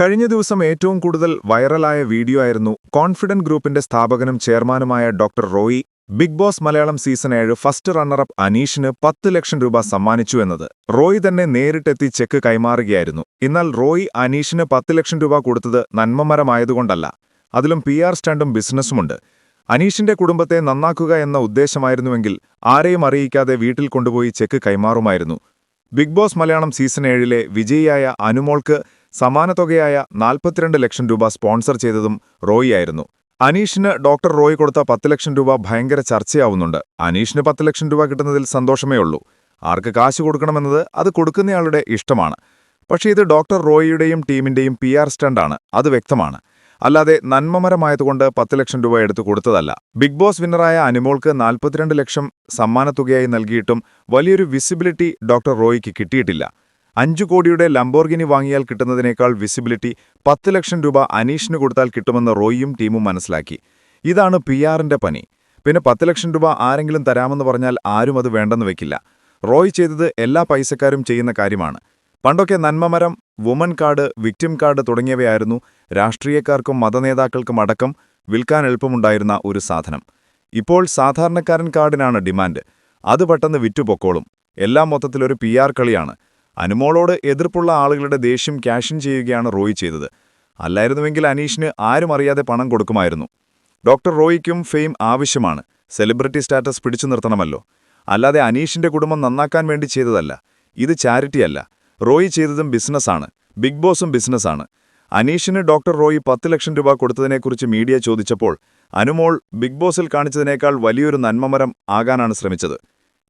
കഴിഞ്ഞ ദിവസം ഏറ്റവും കൂടുതൽ വൈറലായ വീഡിയോ ആയിരുന്നു കോൺഫിഡന്റ് ഗ്രൂപ്പിന്റെ സ്ഥാപകനും ചെയർമാനുമായ doctor Roy. Big Boss Malayalam season ഏഴ് ഫസ്റ്റ് റണ്ണറപ്പ് അനീഷിന് പത്ത് ലക്ഷം രൂപ സമ്മാനിച്ചു എന്നത്. റോയി തന്നെ നേരിട്ടെത്തി ചെക്ക് കൈമാറുകയായിരുന്നു. എന്നാൽ റോയി അനീഷിന് പത്ത് ലക്ഷം രൂപ കൊടുത്തത് നന്മമരമായതുകൊണ്ടല്ല. അതിലും പി ആർ സ്റ്റാൻഡും ബിസിനസ്സുമുണ്ട്. അനീഷിന്റെ കുടുംബത്തെ നന്നാക്കുക എന്ന ഉദ്ദേശമായിരുന്നുവെങ്കിൽ ആരെയും അറിയിക്കാതെ വീട്ടിൽ കൊണ്ടുപോയി ചെക്ക് കൈമാറുമായിരുന്നു. ബിഗ് ബോസ് മലയാളം സീസൺ ഏഴിലെ വിജയിയായ അനുമോൾക്ക് സമാന തുകയായ നാൽപ്പത്തിരണ്ട് ലക്ഷം രൂപ സ്പോൺസർ ചെയ്തതും റോയി ആയിരുന്നു. അനീഷിന് ഡോക്ടർ റോയ് കൊടുത്ത പത്ത് ലക്ഷം രൂപ ഭയങ്കര ചർച്ചയാവുന്നുണ്ട്. അനീഷിന് പത്ത് ലക്ഷം രൂപ കിട്ടുന്നതിൽ സന്തോഷമേ ഉള്ളൂ. ആർക്ക് കാശ് കൊടുക്കണമെന്നത് അത് കൊടുക്കുന്നയാളുടെ ഇഷ്ടമാണ്. പക്ഷേ ഇത് ഡോക്ടർ റോയിയുടെയും ടീമിന്റെയും പി ആർ സ്റ്റണ്ടാണ്. അത് വ്യക്തമാണ്. അല്ലാതെ നന്മമരമായതുകൊണ്ട് പത്ത് ലക്ഷം രൂപ എടുത്തു കൊടുത്തതല്ല. ബിഗ് ബോസ് വിന്നറായ അനുമോൾക്ക് നാൽപ്പത്തിരണ്ട് ലക്ഷം സമ്മാനത്തുകയായി നൽകിയിട്ടും വലിയൊരു വിസിബിലിറ്റി ഡോക്ടർ റോയിക്ക് കിട്ടിയിട്ടില്ല. അഞ്ചു കോടിയുടെ ലംബോർഗിനി വാങ്ങിയാൽ കിട്ടുന്നതിനേക്കാൾ വിസിബിലിറ്റി പത്ത് ലക്ഷം രൂപ അനീഷിന് കൊടുത്താൽ കിട്ടുമെന്ന് റോയിയും ടീമും മനസ്സിലാക്കി. ഇതാണ് പി ആറിന്റെ പനി പിന്നെ പത്ത് ലക്ഷം രൂപ ആരെങ്കിലും തരാമെന്ന് പറഞ്ഞാൽ ആരും അത് വേണ്ടെന്ന് വെക്കില്ല. റോയ് ചെയ്തത് എല്ലാ പൈസക്കാരും ചെയ്യുന്ന കാര്യമാണ്. പണ്ടൊക്കെ നന്മമരം വുമൻ കാർഡ് വിക്ടിം കാർഡ് തുടങ്ങിയവയായിരുന്നു രാഷ്ട്രീയക്കാർക്കും മതനേതാക്കൾക്കും അടക്കം വിൽക്കാൻ എളുപ്പമുണ്ടായിരുന്ന ഒരു സാധനം. ഇപ്പോൾ സാധാരണക്കാരൻ കാർഡിനാണ് ഡിമാൻഡ്. അത് പെട്ടെന്ന് വിറ്റുപൊക്കോളും. എല്ലാം മൊത്തത്തിലൊരു പി ആർ കളിയാണ്. അനുമോളോട് എതിർപ്പുള്ള ആളുകളുടെ ദേഷ്യം ക്യാഷിൻ ചെയ്യുകയാണ് റോയ് ചെയ്തത്. അല്ലായിരുന്നുവെങ്കിൽ അനീഷിന് ആരും അറിയാതെ പണം കൊടുക്കുമായിരുന്നു. ഡോക്ടർ റോയിക്കും ഫെയിം ആവശ്യമാണ്. സെലിബ്രിറ്റി സ്റ്റാറ്റസ് പിടിച്ചു നിർത്തണമല്ലോ. അല്ലാതെ അനീഷിന്റെ കുടുംബം നന്നാക്കാൻ വേണ്ടി ചെയ്തതല്ല. ഇത് ചാരിറ്റിയല്ല റോയി ചെയ്തതും ബിസിനസ്സാണ് ബിഗ് ബോസും ബിസിനസ്സാണ് അനീഷിന് ഡോക്ടർ റോയി പത്ത് ലക്ഷം രൂപ കൊടുത്തതിനെക്കുറിച്ച് മീഡിയ ചോദിച്ചപ്പോൾ അനുമോൾ ബിഗ് ബോസിൽ കാണിച്ചതിനേക്കാൾ വലിയൊരു നന്മമരം ആകാനാണ് ശ്രമിച്ചത്.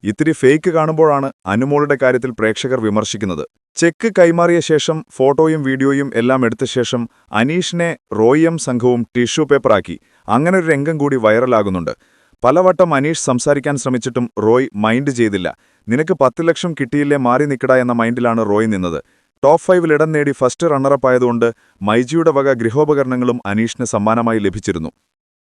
ഇത്തിരി ഫേക്ക് കാണുമ്പോഴാണ് അനുമോളുടെ കാര്യത്തിൽ പ്രേക്ഷകർ വിമർശിക്കുന്നത്. ചെക്ക് കൈമാറിയ ശേഷം ഫോട്ടോയും വീഡിയോയും എല്ലാം എടുത്ത ശേഷം അനീഷിനെ റോയിയം സംഘവും ടിഷ്യൂ പേപ്പറാക്കി. അങ്ങനെ ഒരു രംഗം കൂടി വൈറലാകുന്നുണ്ട്. പലവട്ടം അനീഷ് സംസാരിക്കാൻ ശ്രമിച്ചിട്ടും റോയ് മൈൻഡ് ചെയ്തില്ല. നിനക്ക് പത്ത് ലക്ഷം കിട്ടിയില്ലേ മാറി നിൽക്കട എന്ന മൈൻഡിലാണ് റോയ് നിന്നത്. ടോപ്പ് ഫൈവിൽ ഇടം നേടി ഫസ്റ്റ് റണ്ണറപ്പ് ആയതുകൊണ്ട് മൈജിയുടെ വക ഗൃഹോപകരണങ്ങളും അനീഷിന് സമ്മാനമായി ലഭിച്ചിരുന്നു.